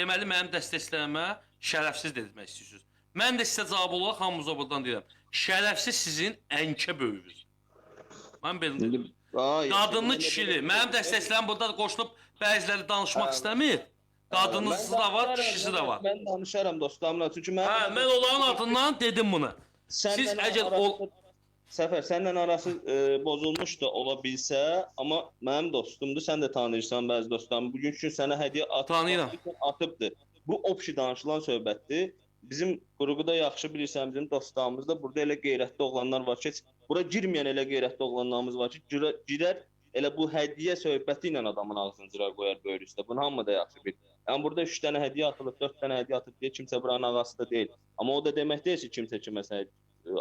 deməli mənim dəstəkləmə şərəfsiz demək istəyirsiniz. Mən də sizə cavab olaraq hamınıza buradan deyirəm. Şərəfsiz sizin ənkə böyüyünüz. Mən belə deyirəm. Qadınlı kişili. Mənim dəstəklərim burada qoşulub bəziləri danışmaq istəmir. Qadınlısı da var, kişisi də var. Mən danışaram dostlarımla. Çünki mən Hə, mən onların adından dedim bunu. Siz əgər ol- Səfər, səndən arası e, bozulmuş da ola bilsə, amma mənim dostumdur, sən də tanıyırsan bəzi dostlarım. Bugün üçün sənə hədiyyə atıb, Tanıyıram. atıbdı. Bu opşi danışılan söhbətdir. Bizim qrupuda yaxşı bilirsən, bizim dostlarımızda burada elə qeyrətli oğlanlar var ki, heç bura girməyən elə qeyrətli oğlanlarımız var ki, girə- girər elə bu hədiyyə söhbəti ilə adamın ağzını cıra qoyar böyür üstə. Bunu hamı da yaxşı bilir. Yəni burada 3 dənə hədiyyə atılıb, 4 dənə hədiyyə atıb deyə kimsə buranın ağası da deyil. Amma o da demək deyil ki, kimsə kiməsə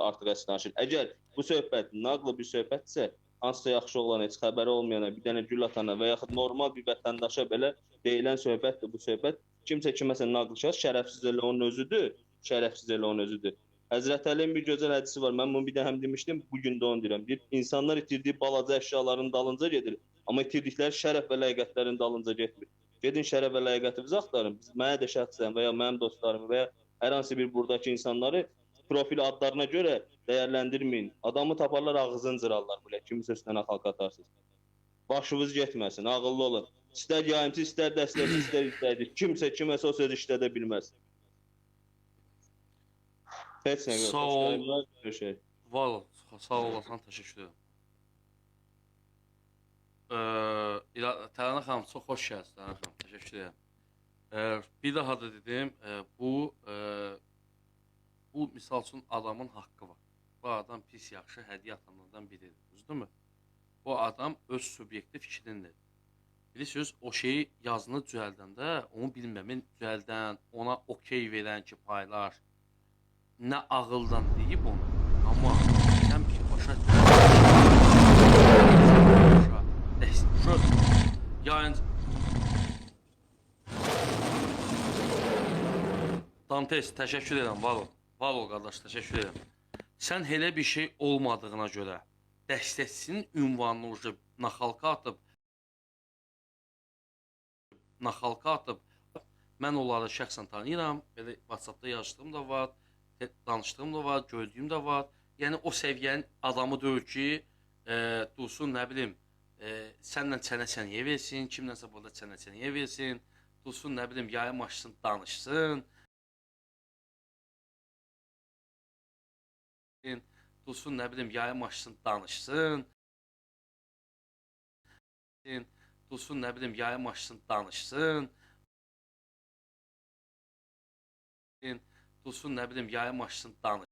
artıq əsl danışır. Əgər bu söhbət naqlı bir söhbətsə, hansısa yaxşı oğlan heç xəbəri olmayana, bir dənə gül atana və yaxud normal bir vətəndaşa belə deyilən söhbətdir bu söhbət. Kimsə kiməsə şəxs şərəfsiz elə onun özüdür, şərəfsiz elə onun özüdür. Həzrət Əlinin bir gözəl hədisi var. Mən bunu bir də həm demişdim, bu gün də onu deyirəm. Deyir, insanlar itirdiyi balaca əşyaların dalınca gedir, amma itirdikləri şərəf və ləyaqətlərin dalınca getmir. Gedin şərəf və ləyaqətinizi axtarın. Biz mənə də şəxsən və ya mənim dostlarımı və ya hər hansı bir buradakı insanları profil adlarına görə dəyərləndirməyin. Adamı taparlar ağzını cırarlar belə. Kimsə üstünə xalq atarsınız. Başınız getməsin, ağıllı olun. İstər yayımçı, istər dəstəkçi, istər istədir. Kimsə kiməsə o söz işlədə bilməz. Heç nə yox. Sağ ol. Şey. Var ol, sağ olasın, təşəkkür edirəm. Eee, Tərana xanım, çox xoş gəldiniz, Tərana xanım, təşəkkür edirəm. Eee, bir daha da dedim, eee, bu eee, bu misal üçün adamın haqqı var. Bu adam pis yaxşı hədiyyə atanlardan biridir, düzdürmü? Bu adam öz subyektiv fikrindir. Bilirsiniz, o şeyi yazını düzəldəndə, onu bilməm, düzəldən, ona okey verən ki, paylaş, nə ağıldan deyib onu. Amma sən bir başa şu yani Dantes təşəkkür edirəm, var. Var ol qardaş, təşəkkür edirəm. Sən elə bir şey olmadığına görə dəstəkçinin ünvanını ucu naxalqa atıb naxalqa atıb mən onları şəxsən tanıyıram. Belə WhatsApp-da yazışdığım da var, danışdığım da var, gördüyüm də var. Yəni o səviyyənin adamı deyil ki, e, dursun nə bilim, e, sənlə çənə-çənəyə versin, kimlənsə burada çənə-çənəyə versin, dursun nə bilim yayım açsın, danışsın. Dursun nə bilim yayım açsın, danışsın. Dursun nə bilim yayım açsın, danışsın. Dursun nə bilim yayım açsın, danışsın.